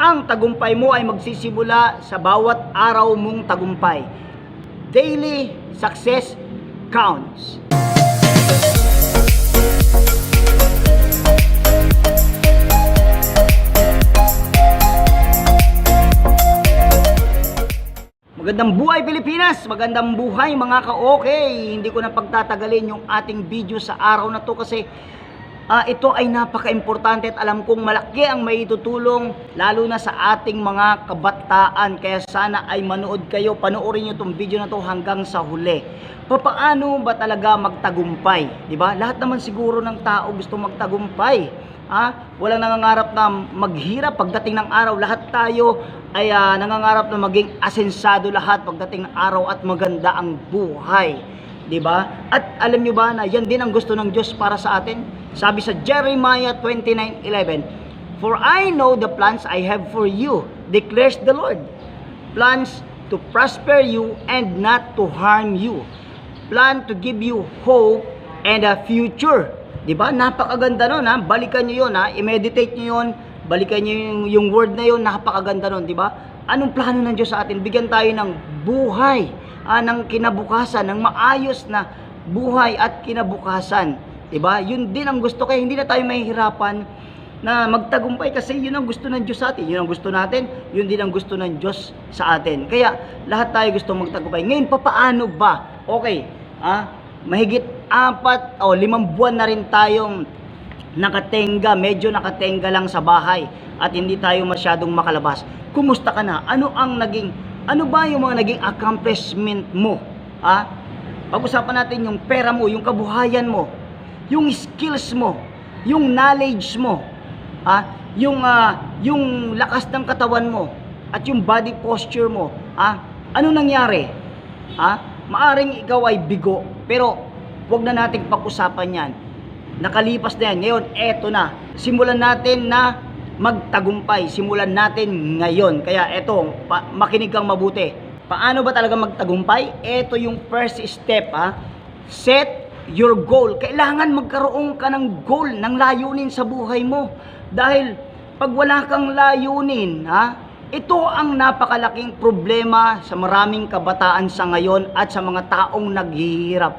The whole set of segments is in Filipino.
Ang tagumpay mo ay magsisimula sa bawat araw mong tagumpay. Daily success counts. Magandang buhay Pilipinas! Magandang buhay mga ka-okay! Hindi ko na pagtatagalin yung ating video sa araw na to kasi ah, ito ay napaka-importante at alam kong malaki ang maitutulong lalo na sa ating mga kabataan. Kaya sana ay manood kayo, panoorin nyo itong video na to hanggang sa huli. Papaano ba talaga magtagumpay? Di ba? Lahat naman siguro ng tao gusto magtagumpay. Ha? Walang nangangarap na maghirap pagdating ng araw. Lahat tayo ay ah, nangangarap na maging asensado lahat pagdating ng araw at maganda ang buhay. 'Di ba? At alam nyo ba na yan din ang gusto ng Diyos para sa atin? Sabi sa Jeremiah 29:11, For I know the plans I have for you, declares the Lord. Plans to prosper you and not to harm you. Plan to give you hope and a future. 'Di ba? Napakaganda nun ha. Balikan niyo 'yon ha. I-meditate niyo 'yon. Balikan niyo yung, yung word na 'yon. Napakaganda nun, 'di ba? Anong plano ng Diyos sa atin? Bigyan tayo ng buhay, ah, ng kinabukasan, ng maayos na buhay at kinabukasan. 'Di ba? Yun din ang gusto kaya hindi na tayo mahihirapan na magtagumpay kasi yun ang gusto ng Diyos sa atin. Yun ang gusto natin, yun din ang gusto ng Diyos sa atin. Kaya lahat tayo gusto magtagumpay. Ngayon, papaano ba? Okay, ah, mahigit apat o limang buwan na rin tayong nakatenga, medyo nakatenga lang sa bahay at hindi tayo masyadong makalabas. Kumusta ka na? Ano ang naging, ano ba yung mga naging accomplishment mo? Ha? Pag-usapan natin yung pera mo, yung kabuhayan mo, yung skills mo, yung knowledge mo, ha? yung, ah, yung lakas ng katawan mo, at yung body posture mo. Ha? Ano nangyari? Ha? Maaring ikaw ay bigo, pero wag na nating pag-usapan yan. Nakalipas na yan. Ngayon, eto na. Simulan natin na magtagumpay. Simulan natin ngayon. Kaya eto, makinig kang mabuti. Paano ba talaga magtagumpay? Eto yung first step ha. Set your goal. Kailangan magkaroon ka ng goal, ng layunin sa buhay mo. Dahil pag wala kang layunin, ha, ito ang napakalaking problema sa maraming kabataan sa ngayon at sa mga taong naghihirap.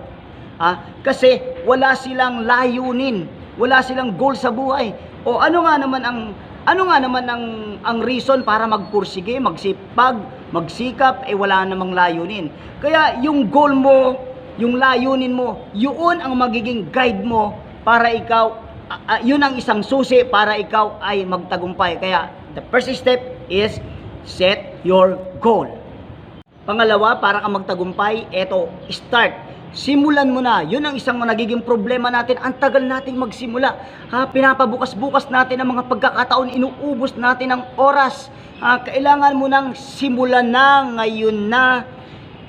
Ha? Kasi wala silang layunin, wala silang goal sa buhay. O ano nga naman ang ano nga naman ang ang reason para magpursige, magsipag, magsikap eh wala namang layunin. Kaya yung goal mo, yung layunin mo, yun ang magiging guide mo para ikaw ah, ah, yun ang isang susi para ikaw ay magtagumpay. Kaya the first step is set your goal. Pangalawa, para ka magtagumpay, eto, start. Simulan mo na. Yun ang isang nagiging problema natin. Ang tagal nating magsimula. Ha, pinapabukas-bukas natin ang mga pagkakataon, inuubos natin ang oras. Ha, kailangan mo nang simulan na ngayon na.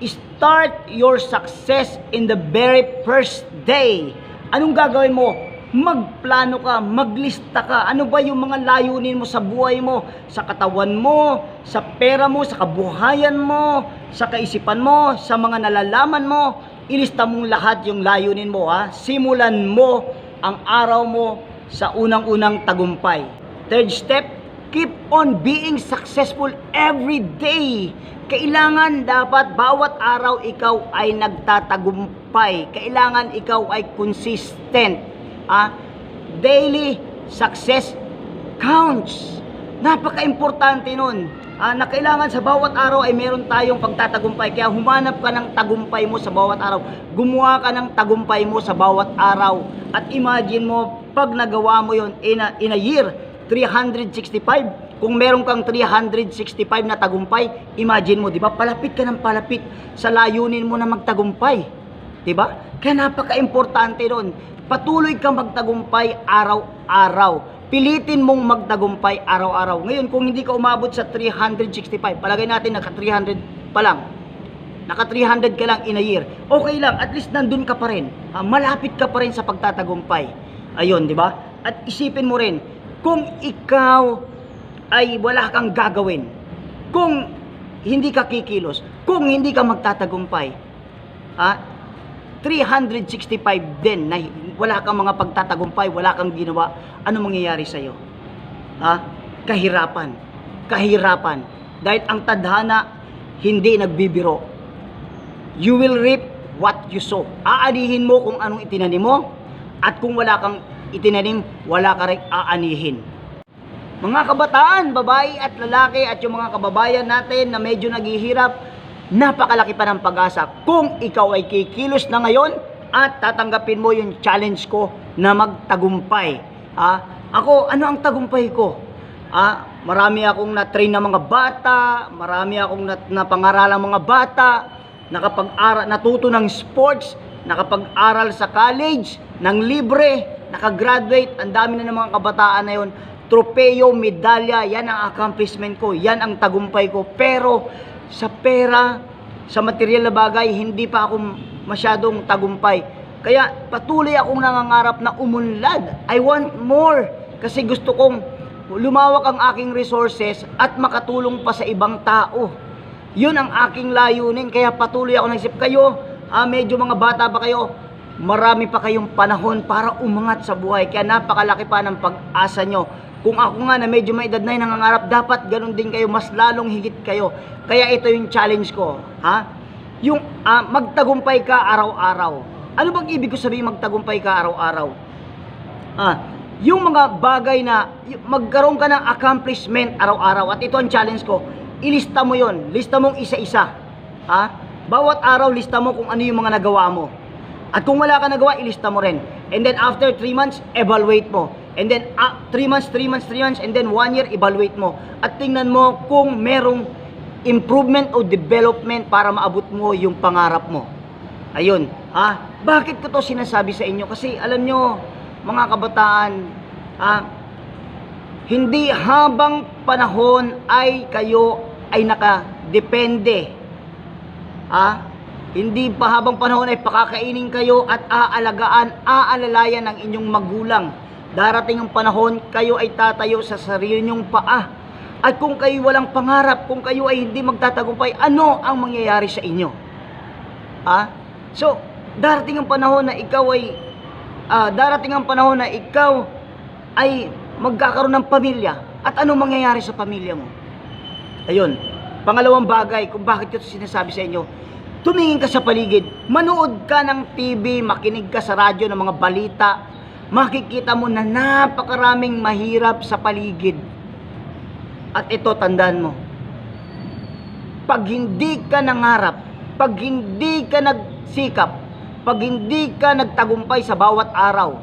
Start your success in the very first day. Anong gagawin mo? Magplano ka, maglista ka. Ano ba yung mga layunin mo sa buhay mo, sa katawan mo, sa pera mo, sa kabuhayan mo, sa kaisipan mo, sa mga nalalaman mo. Ilista mong lahat yung layunin mo ha. Simulan mo ang araw mo sa unang-unang tagumpay. Third step, keep on being successful every day. Kailangan dapat bawat araw ikaw ay nagtatagumpay. Kailangan ikaw ay consistent. Ah, daily success counts. Napaka-importante nun. Ah, na kailangan sa bawat araw ay meron tayong pagtatagumpay. Kaya humanap ka ng tagumpay mo sa bawat araw. Gumawa ka ng tagumpay mo sa bawat araw. At imagine mo, pag nagawa mo yon in a, in a year, 365, kung meron kang 365 na tagumpay, imagine mo, di ba? Palapit ka ng palapit sa layunin mo na magtagumpay. Di ba? Kaya napaka-importante nun. Patuloy kang magtagumpay araw-araw. Pilitin mong magtagumpay araw-araw. Ngayon, kung hindi ka umabot sa 365, palagay natin naka 300 pa lang. Naka 300 ka lang in a year. Okay lang, at least nandun ka pa rin. Ah, malapit ka pa rin sa pagtatagumpay. Ayun, di ba? At isipin mo rin, kung ikaw ay wala kang gagawin, kung hindi ka kikilos, kung hindi ka magtatagumpay, ah, 365 din na wala kang mga pagtatagumpay, wala kang ginawa, ano mangyayari sa'yo? Ha? Kahirapan. kahirapan. Dahil ang tadhana hindi nagbibiro. You will reap what you sow. Aanihin mo kung anong itinanim mo at kung wala kang itinanim, wala ka rin aanihin. Mga kabataan, babae at lalaki at yung mga kababayan natin na medyo naghihirap, napakalaki pa ng pag-asa kung ikaw ay kikilos na ngayon at tatanggapin mo yung challenge ko na magtagumpay. Ah, ako, ano ang tagumpay ko? Ah, marami akong na-train na mga bata, marami akong nat- napangaralang mga bata, nakapag-aral, natuto ng sports, nakapag-aral sa college, ng libre, nakagraduate, ang dami na ng mga kabataan na yun. Tropeo, medalya, yan ang accomplishment ko, yan ang tagumpay ko. Pero sa pera, sa material na bagay, hindi pa ako masyadong tagumpay. Kaya patuloy akong nangangarap na umunlad. I want more. Kasi gusto kong lumawak ang aking resources at makatulong pa sa ibang tao. Yun ang aking layunin. Kaya patuloy ako nagsip kayo. Ah, medyo mga bata pa kayo. Marami pa kayong panahon para umangat sa buhay. Kaya napakalaki pa ng pag-asa nyo. Kung ako nga na medyo may edad na nangangarap, dapat ganun din kayo, mas lalong higit kayo. Kaya ito yung challenge ko. Ha? Yung ah, magtagumpay ka araw-araw. Ano bang ibig ko sabihin magtagumpay ka araw-araw? Ah, yung mga bagay na magkaroon ka ng accomplishment araw-araw at ito ang challenge ko, ilista mo yon, lista mong isa-isa. Ha? Bawat araw lista mo kung ano yung mga nagawa mo. At kung wala ka nagawa, ilista mo rin. And then after 3 months, evaluate mo. And then 3 months, 3 months, 3 months, and then 1 year, evaluate mo. At tingnan mo kung merong improvement o development para maabot mo yung pangarap mo. Ayun. Ha? Bakit ko to sinasabi sa inyo? Kasi alam nyo, mga kabataan, ha? hindi habang panahon ay kayo ay nakadepende. Ha? Hindi pa habang panahon ay pakakainin kayo at aalagaan, aalalayan ng inyong magulang. Darating ang panahon, kayo ay tatayo sa sarili niyong paa. At kung kayo walang pangarap, kung kayo ay hindi magtatagumpay, ano ang mangyayari sa inyo? Ha? So, darating ang panahon na ikaw ay ah, darating ang panahon na ikaw ay magkakaroon ng pamilya. At anong mangyayari sa pamilya mo? Ayun. Pangalawang bagay kung bakit ito sinasabi sa inyo. Tumingin ka sa paligid, manood ka ng TV, makinig ka sa radyo ng mga balita, makikita mo na napakaraming mahirap sa paligid. At ito, tandaan mo, pag hindi ka nangarap, pag hindi ka nagsikap, pag hindi ka nagtagumpay sa bawat araw,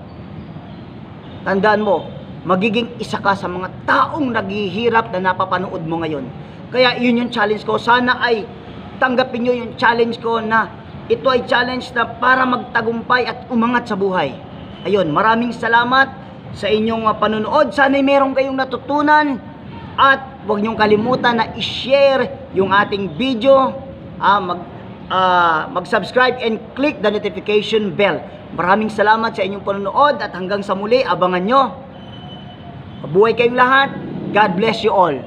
tandaan mo, magiging isa ka sa mga taong naghihirap na napapanood mo ngayon. Kaya yun yung challenge ko. Sana ay tanggapin nyo yung challenge ko na ito ay challenge na para magtagumpay at umangat sa buhay. Ayun, maraming salamat sa inyong uh, panonood. Sana ay meron kayong natutunan at huwag niyong kalimutan na i-share yung ating video, ah, mag, ah, mag-subscribe and click the notification bell. Maraming salamat sa inyong panonood at hanggang sa muli, abangan nyo. Mabuhay kayong lahat. God bless you all.